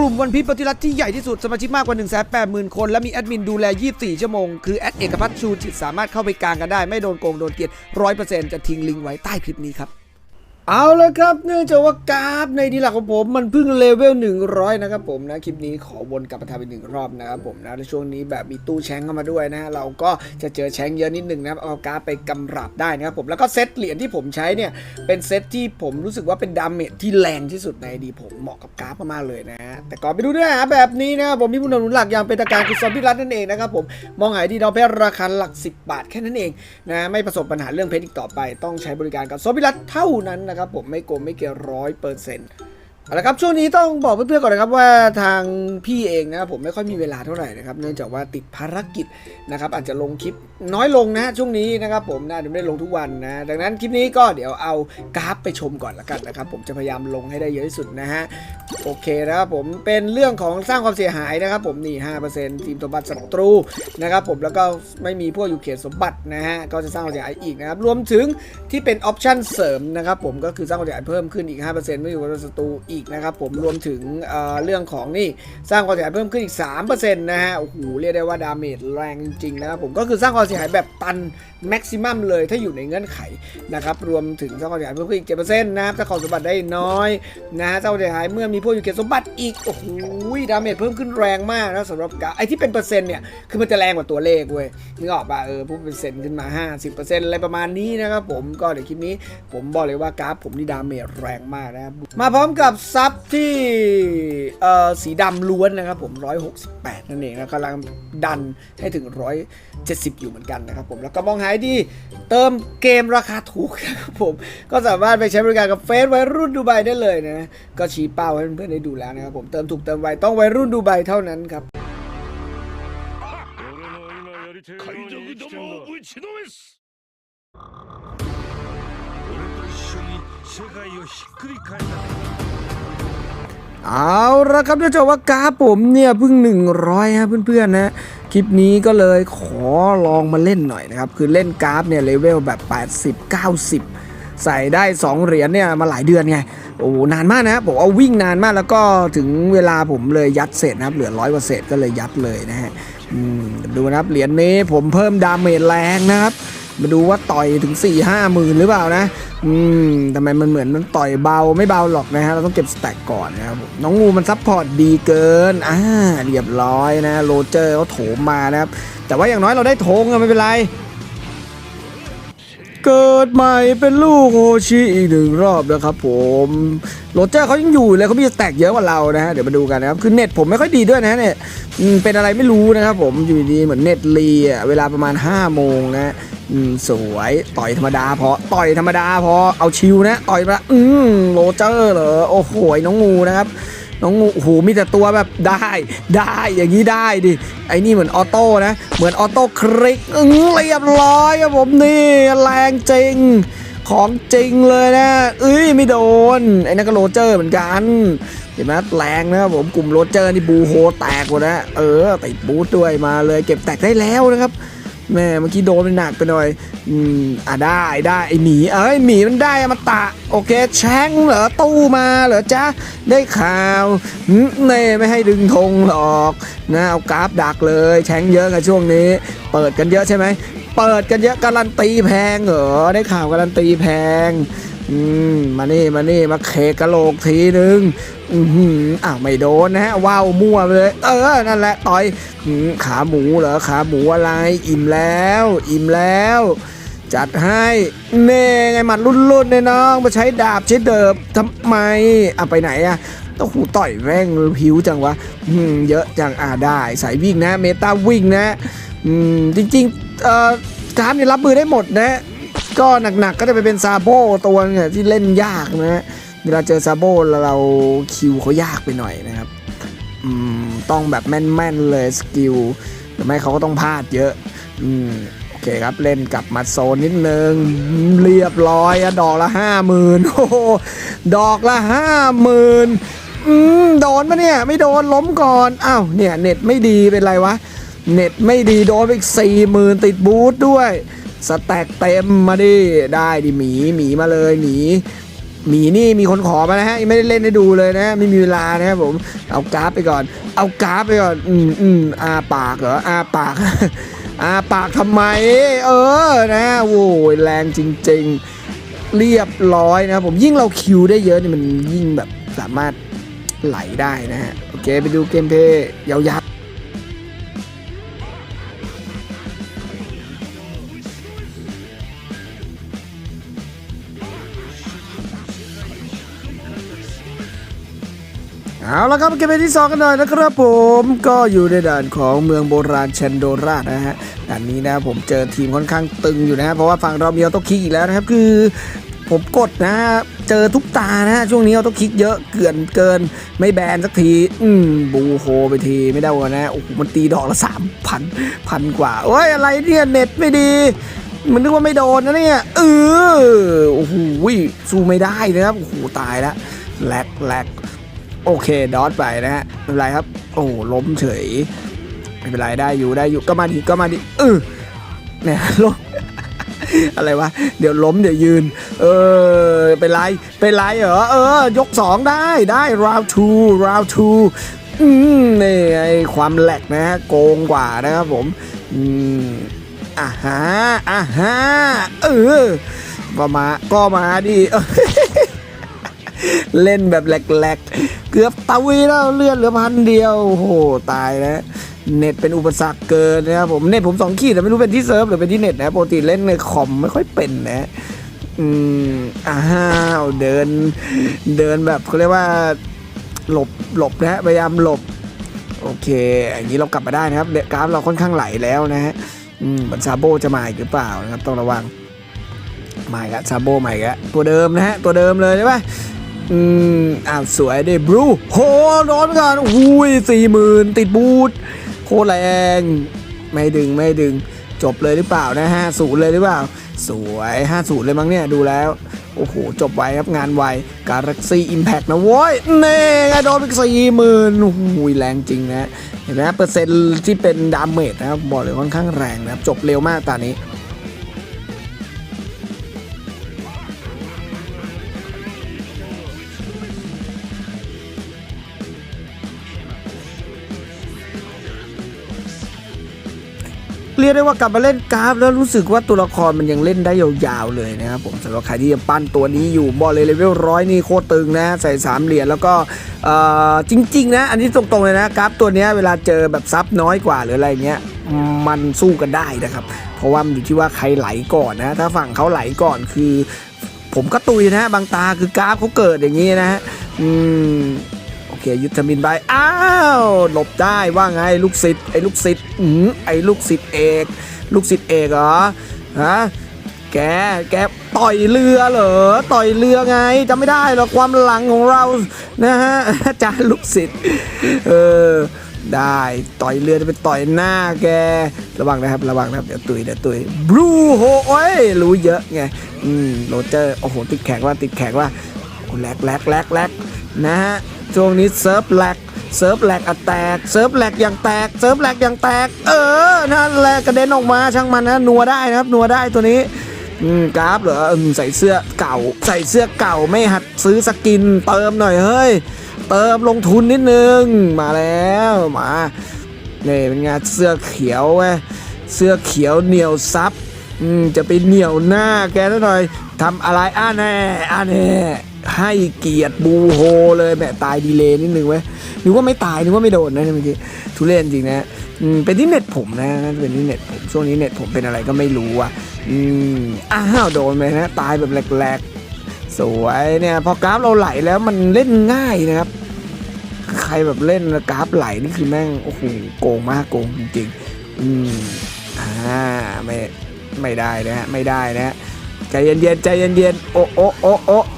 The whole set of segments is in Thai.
กลุ่มวันพีปฏิรัติที่ใหญ่ที่สุดสมาชิกมากกว่า 1 8 0 0 0 0 คน และมีแอดมินดูแล 24 ชั่วโมง คือแอดเอกพัฒน์ชูจิตสามารถเข้าไปกลางกันได้ ไม่โดนโกงโดนเกลียด100%จะทิ้งลิงก์ไว้ใต้คลิปนี้ครับ เอาละครับ เนื่องจากว่ากราฟในดีหลักของผมมันเพิ่งเลเวล 100 นะครับผมนะ คลิปนี้ขอวนกลับมาทำอีกหนึ่งรอบนะครับผมนะในช่วงนี้แบบมีตู้แชงเข้ามาด้วยนะ เราก็จะเจอแชงเยอะนิดหนึ่งนะครับเอากราฟไปกำราบได้นะครับผมแล้วก็เซตเหรียญที่ผมใช้เนี่ย เป็นเซตที่ผมรู้สึกว่าเป็นดาเมจที่แรงที่สุดในดีผมเหมาะกับกราฟมากๆเลยนะแต่ก่อนไปดูเนื้อหาแบบนี้นะครับผมมีผู้นำหนุนหลักอย่างเป็นทางการคือซอมบี้รัตนั่นเองนะครับผมมองหาดีดาวเพชรราคาหลัก 10 บาทแค่นั้นเองนะไม่ประสบปัญหาเรื่องเพชรอีกต่อไป ต้องใช้บริการกับซอมบี้รัตเท่านั้นนะครับผมไม่โกงไม่เกี่ยวร้อยเปอร์เซ็นต์ เอาละครับช่วงนี้ต้องบอกเพื่อนๆก่อนนะครับว่าทางพี่เองนะครับผมไม่ค่อยมีเวลาเท่าไหร่นะครับเนื่องจากว่าติดภารกิจนะครับอาจจะลงคลิปน้อยลงนะช่วงนี้นะครับผมนะเดี๋ยวไม่ได้ลงทุกวันนะดังนั้นคลิปนี้ก็เดี๋ยวเอากราฟไปชมก่อนละกันนะครับผมจะพยายามลงให้ได้เยอะที่สุดนะฮะโอเคนะครับผมเป็นเรื่องของสร้างความเสียหายนะครับผมนี่5%ทีมสมบัติศัตรูนะครับผมแล้วก็ไม่มีพวกอยู่เขตสมบัตินะฮะก็จะสร้างความเสียหายอีกนะครับรวมถึงที่เป็นออปชั่นเสริมนะครับผมก็คือสร้างความเสียหายเพิ่มขึ้นอีก5%ไม่อยู่กับศัตรูอีกนะครับผมรวมถึงเเรื่องของนี่สร้างความเสียหายเพิ่มขึ้นอีก3%นะฮะโอ้โหเรียกได้ว่าดาเมจแรงจริงๆนะครับผมก็คือสร้างความเสียหายแบบตันแม็กซิมัมเลยถ้าอยู่ในเงื่อนไขนะครับรวมถึงสร้างความเสียหายเพิ่มขึ้นอีก7%นะครับถ้าของสมบัติได้น้อยนะฮะเจ้าเสียหายเมื่อมีพวกอยู่เขตสมบัติอีกโอ้โหดาเมจเพิ่มขึ้นแรงมากนะสำหรับกาไอที่เป็นเปอร์เซ็นต์เนี่ยคือมันจะแรงกว่าตัวเลขเว้ยนึกออกป่ะเออพูดเป็นเซนขึ้นมา 50%อะไรประมาณนี้นะครับผมก็เดี๋ยวคลิปนี้ผมบอกเลยว่ากราฟผมนี่ดาเมจแรงมากนะครับมาพร้อมกับซับที่เอ่อสีดำล้วนนะครับผม 168 นั่นเองนะกำลังดันให้ถึง 170 อยู่เหมือนกันนะครับผมแล้วก็มองหายดี เติมเกมราคาถูกนะครับผม ก็สามารถไปใช้บริการกับเฟซวัยรุ่นดูไบได้เลยนะ ก็ชี้เป้าให้เพื่อนๆได้ดูแล้วนะครับผมเติมถูกเติมไวต้องวัยรุ่นดูไบเท่านั้นครับ 海賊どもを打ちのめす俺と一緒に世界をひっくり返した เอาละครับเนื่องจากว่ากราฟผมเนี่ยเพิ่ง 100ฮะเพื่อนๆนะคลิปนี้ก็เลยขอลองมาเล่นหน่อยนะครับ คือเล่นกราฟเนี่ยเลเวลแบบ 80 90 ใส่ได้ 2 เหรียญเนี่ยมาหลายเดือนไง โอ้นานมากนะผมเอาวิ่งนานมากแล้วก็ถึงเวลาผมเลยยัดเสร็จนะครับ เหลือร้อยกว่าเศษก็เลยยัดเลยนะฮะดูนะครับเหรียญนี้ผมเพิ่มดาเมจแรงนะครับ มาดูว่าต่อยถึง4 5หมื่นหรือเปล่านะ อืมทำไมมันเหมือนมันต่อยเบาไม่เบาหรอกนะฮะ เราต้องเก็บสแต็กก่อนนะครับน้องงูมันซัพพอร์ตดีเกิน อ่า เรียบร้อยนะ โรเจอร์เขาโถมมานะครับ แต่ว่าอย่างน้อยเราได้ธงอะไม่เป็นไร เกิดใหม่เป็นลูกโฮชิอีกหนึ่งรอบนะครับผมโรเจอร์เขายังอยู่เลยเขามีสแต็กเยอะกว่าเรานะฮะ เดี๋ยวมาดูกันนะครับ คือเน็ตผมไม่ค่อยดีด้วยนะเนี่ยเป็นอะไรไม่รู้นะครับผมอยู่ดีเหมือนเน็ตรีอะเวลาประมาณ5โมงนะ อืมสวยต่อยธรรมดาพอต่อยธรรมดาพอเอาชิวนะต่อยมาอืมโรเจอร์เหรอโอ้โหน้องงูนะครับ น้องงูโอ้โหมีแต่ตัวแบบได้ได้อย่างนี้ได้ดิไอ้นี่เหมือนออโต้นะ เหมือนออโต้คลิกอื้อเรียบร้อยครับผมนี่แรงจริงของจริงเลยนะเอ้ยไม่โดน ไอ้นั่นก็โรเจอร์เหมือนกัน เห็นไหมแรงนะครับผมกลุ่มโรเจอร์นี่บูโฮแตกหมดนะเออติดบูทด้วยมาเลยเก็บแตกได้แล้วนะครับ แม่เมื่อกี้โดนไปหนักไปหน่อย อืมอะได้ได้ไอหมีเอ้ยหมีมันได้มาตะ โอเคแช่งเหรอตู้มาเหรอจ๊ะได้ข่าวหึเน่ไม่ให้ดึงธงหรอกนะเอากราฟดักเลยแช่งเยอะกันช่วงนี้ เปิดกันเยอะใช่ไหมเปิดกันเยอะการันตีแพงเหรอได้ข่าวการันตีแพง อืมมานี่มานี่มาเคกะโหลกทีนึงอือหืออ้าวไม่โดนนะฮะว้าวมั่วเลย เออนั่นแหละต่อยอขาหมูเหรอขาหมูอะไร อิ่มแล้ว อิ่มแล้ว จัดให้เน่ไงหมัดรุ่นๆเนี่ยน้องมาใช้ดาบใช้เดิบทำไมอะไปไหนอะต้องหูต่อยแม่งผิวจังวะอืมเยอะจังอ่าได้สายวิ่งนะ เมตาวิ่งนะอืมจริงๆเอ่อการนี่รับมือได้หมดนะ ก็หนักๆก็จะไปเป็นซาโบตัวเนี่ยที่เล่นยากนะฮะเวลาเจอซาโบแล้วเราคิวเขายากไปหน่อยนะครับอืมต้องแบบแม่นๆเลยสกิลหรือไม่เขาก็ต้องพลาดเยอะอืมโอเคครับเล่นกลับมาโซนนิดนึงเรียบร้อยอดอกละห้าหมื่นโอ้โหดอกละห้าหมื่นอืมโดนปะเนี่ย ไม่โดนล้มก่อนอ้าวเนี่ยเน็ตไม่ดีเป็นไรวะ เน็ตไม่ดีโดนไปอีกสี่หมื่นติดบูทด้วย สแต็กเต็มมาดิ ได้ดิหมีหมีมาเลยหมีหมีนี่มีคนขอมานะฮะยังไม่ได้เล่นให้ดูเลยนะ ไม่มีเวลานะครับผม เอากราฟไปก่อน เอากราฟไปก่อน อืมอืมอาปากเหรออาปากอาปากทำไม เออนะโว้ยแรงจริง ๆ เรียบร้อยนะผมยิ่งเราคิวได้เยอะนี่มันยิ่งแบบสามารถไหลได้นะฮะ โอเคไปดูเกมเพย์ยาว เอาละครับเกมที่ 2 กันหน่อยนะครับผมก็อยู่ในด่านของเมืองโบราณเชนโดรานะฮะด่านนี้นะผมเจอทีมค่อนข้างตึงอยู่นะฮะเพราะว่าฝั่งเรามีออโต้คิกอีกแล้วนะครับคือ ผมกดนะฮะเจอทุกตานะช่วงนี้ออโต้คิกเยอะเกินเกิน ไม่แบนสักที อืมบูโฮไปทีไม่ได้วะนะโอ้โหมันตีดอกละสามพันพันกว่าโอ้ยอะไรเนี่ยเน็ตไม่ดีมันนึกว่าไม่โดนนะเนี่ยเออโอ้โหสู้ไม่ได้นะครับโอ้โหตายแล้วแลกแลก โอเคดอทไปนะฮะไม่เป็นไรครับ โอ้ล้มเฉยไม่เป็นไรได้อยู่ได้อยู่ก็มาดิก็มาดิเออเนี่ยล้มอะไรวะเดี๋ยวล้มเดี๋ยวยืน เออเป็นไรเป็นไรเหรอเออยกสองได้ได้ round two round two อืมนี่ไอความแหลกนะฮะโกงกว่านะครับผมอืมอะฮะอะฮะเออก็มาก็มาดิเล่นแบบแหลกๆ เกือบตะวีแล้วเลื่อนเหลือพันเดียวโหตายแล้วเน็ตเป็นอุปสรรคเกินนะครับผมเน็ตผมสองขีดแต่ไม่รู้เป็นที่เซิร์ฟหรือเป็นที่เน็ตนะปกติเล่นในคอมไม่ค่อยเป็นนะอืมอ้าวเดิน เดินแบบเขาเรียกว่า หลบหลบนะพยายามหลบ โอเคอย่างนี้เรากลับมาได้นะครับเกราฟเราค่อนข้างไหลแล้วนะฮะอืมบันซาโบจะมาอีกหรือเปล่านะครับต้องระวังมาอีกแล้วซาโบมาอีกแล้วตัวเดิมนะฮะตัวเดิมเลยใช่ปะ อืมอ้าวสวยเดิบลูโหโดนไปก่อนอุ้ยสี่หมื่นติดบูทโคตรแรง ไม่ดึงไม่ดึง จบเลยหรือเปล่านะห้าศูนย์เลยหรือเปล่า สวยห้าศูนย์เลยมั้งเนี่ยดูแล้ว โอ้โห จบไวครับงานไวการักซี่อิมแพกนะโว้ยเน่ไงโดนไปสี่หมื่นโอ้โหแรงจริงนะ เห็นไหมเปอร์เซ็นต์ที่เป็นดาเมจนะครับบอกเลยค่อนข้างแรงนะครับ จบเร็วมากตอนนี้ รียกได้ว่ากลับมาเล่นกราฟ แล้วรู้สึกว่าตัวละครมันยังเล่นได้ยาวๆเลยนะครับผมสำหรับใครที่ยังปั้นตัวนี้อยู่บอกเลยเลเวลร้อยนี่โคตรตึงนะใส่สามเหรียญแล้วก็จริงๆนะอันนี้ตรงๆเลยนะกราฟตัวนี้เวลาเจอแบบซับน้อยกว่าหรืออะไรเงี้ยมันสู้กันได้นะครับ เพราะว่ามันอยู่ที่ว่าใครไหลก่อนนะ ถ้าฝั่งเขาไหลก่อนคือ ผมก็ตุยนะบางตาคือกราฟเขาเกิดอย่างนี้นะฮะอืม เคยุทธมินไปอ้าวหลบได้ว่าไงลูกศิษย์ไอ้ลูกศิษย์อืมไอ้ลูกศิษย์เอก ลูกศิษย์เอกเหรอฮะแก แกต่อยเรือเหรอ ต่อยเรือไงจำไม่ได้หรอกความหลังของเรานะฮะอาจารย์ลูกศิษย์เออได้ต่อยเรือจะไปต่อยหน้าแก ระวังนะครับระวังนะครับเดี๋ยวตุยเดี๋ยวตุยบลูโหโอ้ยรู้เยอะไงอืมโรเจอร์โอ้โหติดแขกว่าติดแขกว่าแลกแลกแลกแลกนะฮะ ช่วงนี้เซิร์ฟแหลกเซิร์ฟแหลกอะแตกเซิร์ฟแหลกอย่างแตกเซิร์ฟแหลกอย่างแตก เออนั่นแหละกระเด็นออกมาช่างมันนะนัวได้นะครับนัวได้ตัวนี้อืมกราฟเหรออใส่เสื้อเก่า ใส่เสื้อเก่าไม่หัดซื้อสกิน เติมหน่อยเฮ้ย เติมลงทุนนิดนึง มาแล้วมานี่เป็นงานเสื้อเขียวเว้ยเสื้อเขียวเหนียวซับอืมจะไปเหนียวหน้าแกซะหน่อยทำอะไรอ่าแน่อ่าแน่ ให้เกียรติบูโฮเลยแหมตายดีเลยนิดนึงเว้นึกว่าไม่ตายนึกว่าไม่โดนนะเมื่อกี้ทุเรศจริงนะเป็นที่เน็ตผมนะเป็นที่เน็ตผมช่วงนี้เน็ตผมเป็นอะไรก็ไม่รู้อะอืมอ้าวโดนไปนะ ตายแบบแหลกๆ สวยเนี่ย พอกราฟเราไหลแล้วมันเล่นง่ายนะครับใครแบบเล่นแล้วกราฟไหลนี่คือแม่งโอ้โหโกงมากโกงจริงๆอืมอ่าไม่ไม่ได้นะฮะไม่ได้นะฮะใจเย็นๆใจเย็นๆโอะโอะโอะโอะอืม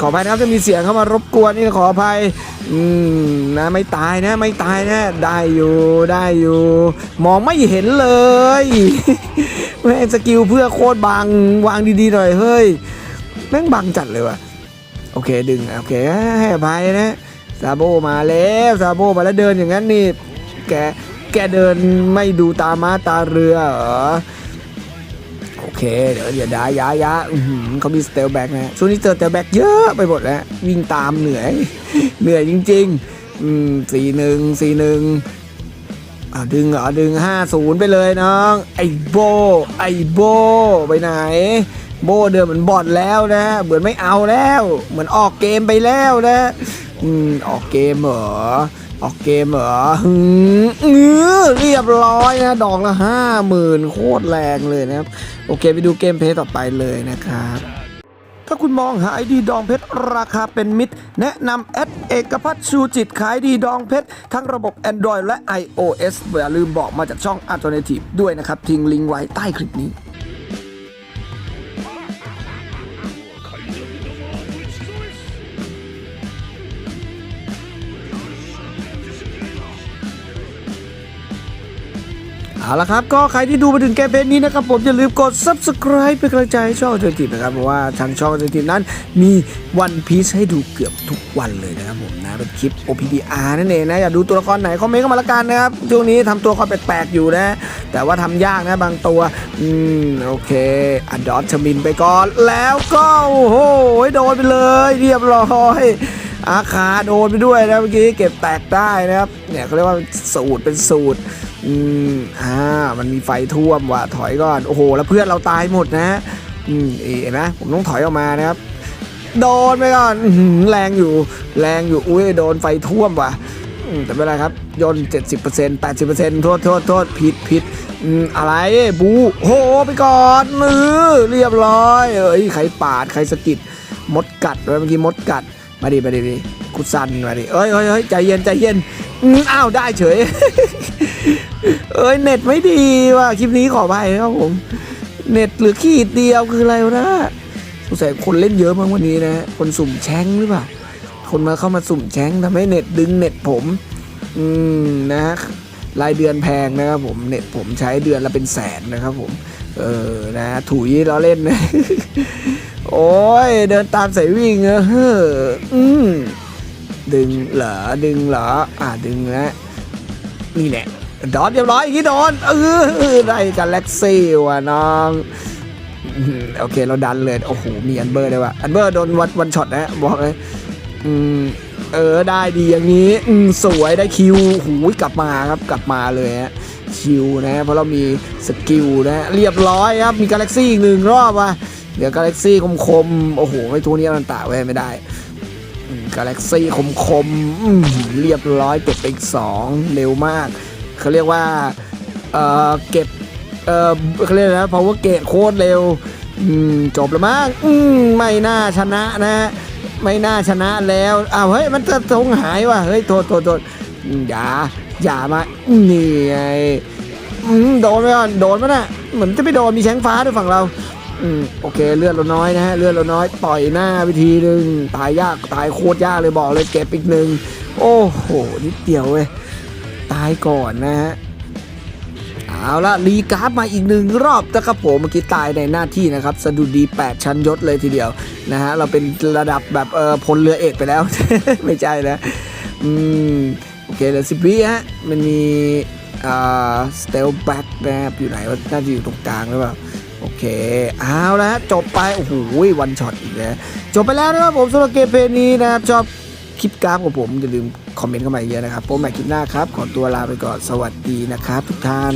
ขออภัยนะครับจะมีเสียงเข้ามารบกวนนี่ขออภัยนะไม่ตายนะไม่ตายนะได้อยู่ได้อยู่ มองไม่เห็นเลยแม่งสกิลเพื่อโคตรบังวางดีๆหน่อยเฮ้ยแม่งบังจัดเลยว่ะโอเคดึงโอเคให้อภัยนะซาโบมาแล้วซาโบมาแล้วเดินอย่างนั้นนี่แกแกเดินไม่ดูตาม้าตาเรือเหรอ เค เดี๋ยวเดี๋ยวดายายาเขามีสเตลแบ็กนะช่วงนี้เจอสเตลแบ็กเยอะไปหมดแล้ว วิ่งตามเหนื่อย เหนื่อยจริงๆสี่หนึ่งสี่หนึ่งอ่าดึงเหรอดึงห้าศูนย์ไปเลยน้อง ไอโบ ไอโบ ไปไหน โบเดินเหมือนบอดแล้วนะ เหมือนไม่เอาแล้ว เหมือนออกเกมไปแล้วนะ อืมออกเกมเหรอ ออกเกมเหรอหืมเอเรียบร้อยนะ ดอกละห้าหมื่นโคตรแรงเลยนะครับ โอเคไปดูเกมเพลย์ต่อไปเลยนะครับ ถ้าคุณมองหาไอดีดองเพชรราคาเป็นมิตร แนะนำแอดเอกพัฒน์ชูจิตขายดีดองเพชร ทั้งระบบ Android และ iOS อย่าลืมบอกมาจากช่อง Alternative ด้วยนะครับ ทิ้งลิงก์ไว้ใต้คลิปนี้ เอาละครับ ก็ใครที่ดูมาถึงเกเพลย์นี้นะครับ ผมอย่าลืมกด subscribe เป็นกำลังใจให้ช่องเจอทีนะครับ เพราะว่าทางช่องเจอทีนั้นมีวันพีซให้ดูเกือบทุกวันเลยนะครับผมนะเป็นคลิป OPDR นั่นเองนะอยากดูตัวละครไหนคอมเมนต์เข้ามาละกันนะครับช่วงนี้ทำตัวละครแปลกๆอยู่นะ แต่ว่าทำยากนะบางตัวอืมโอเคอัดดอทชมินไปก่อน แล้วก็โอ้โหโดนไปเลยเรียบร้อยอาคาโดนไปด้วยนะเมื่อกี้เก็บแตกได้นะครับเนี่ยเขาเรียกว่าสูตรเป็นสูตร อืมอ่ามันมีไฟท่วมว่ะถอยก่อนโอ้โห แล้วเพื่อนเราตายหมดนะ อืมเห็นไหมผมต้องถอยออกมานะครับโดนไปก่อนอแรงอยู่ แรงอยู่ อุ้ย โดนไฟท่วมว่ะแต่ไม่เป็นไรครับ ยนต์70% 80%โทษโทษโทษผิดผิดอืมอะไร บูโห ไปก่อนเออเรียบร้อย เอ้ย ใครปาด ใครสะกิด มดกัดเมื่อกี้มดกัด มาดิมาดิดิคุดซันมาดิเอ้ยเอ้ยเอ้ยใจเย็น ใจเย็น อืมอ้าวได้เฉย เอ้ยเน็ตไม่ดีว่ะคลิปนี้ขอไปครับผม เน็ตหลือขีดเดียวคืออะไรวะนะสงสัยคนเล่นเยอะมากวันนี้นะคนสุ่มแช้งหรือเปล่า คนมาเข้ามาสุ่มแช้งทำให้เน็ตดึงเน็ตผม อืมนะรายเดือนแพงนะครับผมเน็ตผมใช้เดือนละเป็นแสนนะครับผม เออนะถุยเราเล่นนะโอ้ยเดินตามสายวิ่งเออเฮ้ออืม ดึงเหรอดึงเหรออ่าดึงแล้วนี่แหละดอนเรียบร้อยอย่างนี้โดนเออได้กันแล็กซี่ว่ะน้องโอเคเราดันเลยโอ้โหมีอันเบอร์ด้วยว่ะอันเบอร์โดนวันวันช็อตนะบอกเลยอืมเออได้ดีอย่างนี้อืมสวยได้คิวหูยกลับมาครับกลับมาเลยฮะคิวนะเพราะเรามีสกิลนะเรียบร้อยครับมีกาแล็กซี่อีกหนึ่งรอบว่ะเดี๋ยวกาแล็กซี่คมคมๆโอ้โหไอ้ตัวนี้มันตะไว้ไม่ได้ กาแล็กซี่คมคมๆอืมเรียบร้อยเก็บไปอีกสองเร็วมากเขาเรียกว่าเออเก็บเออเขาเรียกอะไรนะ power gate โคตรเร็วจบแล้วมั้งไม่น่าชนะนะ ไม่น่าชนะแล้วอ้าวเฮ้ยมันจะทงหายว่ะเฮ้ยโทษโทษโทษอย่าอย่ามานี่ไงอืมโดนไปก่อนโดนมั้น่ะเหมือนจะไปโดนมีแชงฟ้าด้วยฝั่งเรา อืมโอเคเลือดเราน้อยนะฮะเลือดเราน้อยต่อยหน้าวิธีหนึ่งตายยากตายโคตรยากเลยบอกเลยเก็บอีกหนึ่งโอ้โหนิดเดียวเว้ยตายก่อนนะฮะเอาละรีการ์ดมาอีกหนึ่งรอบนะครับผมเมื่อกี้ตายในหน้าที่นะครับสะดุดี 8 ชั้นยศเลยทีเดียวนะฮะเราเป็นระดับแบบเออพลเรือเอกไปแล้ว ไม่ใช่นะอืมโอเคเหลือสิบวิฮะมันมีอ่าสเตลแบ็กนะครับอยู่ไหนวะน่าจะอยู่ตรงกลางหรือเปล่า โอเค เอาละจบไป โอ้โหวันช็อตอีกแล้ว จบไปแล้วนะครับผมสำหรับเกมเพลย์นี้นะครับ ชอบคลิปกราฟของผม อย่าลืมคอมเมนต์เข้ามาเยอะนะครับผมใหม่คลิปหน้าครับ ขอตัวลาไปก่อน สวัสดีนะครับทุกท่าน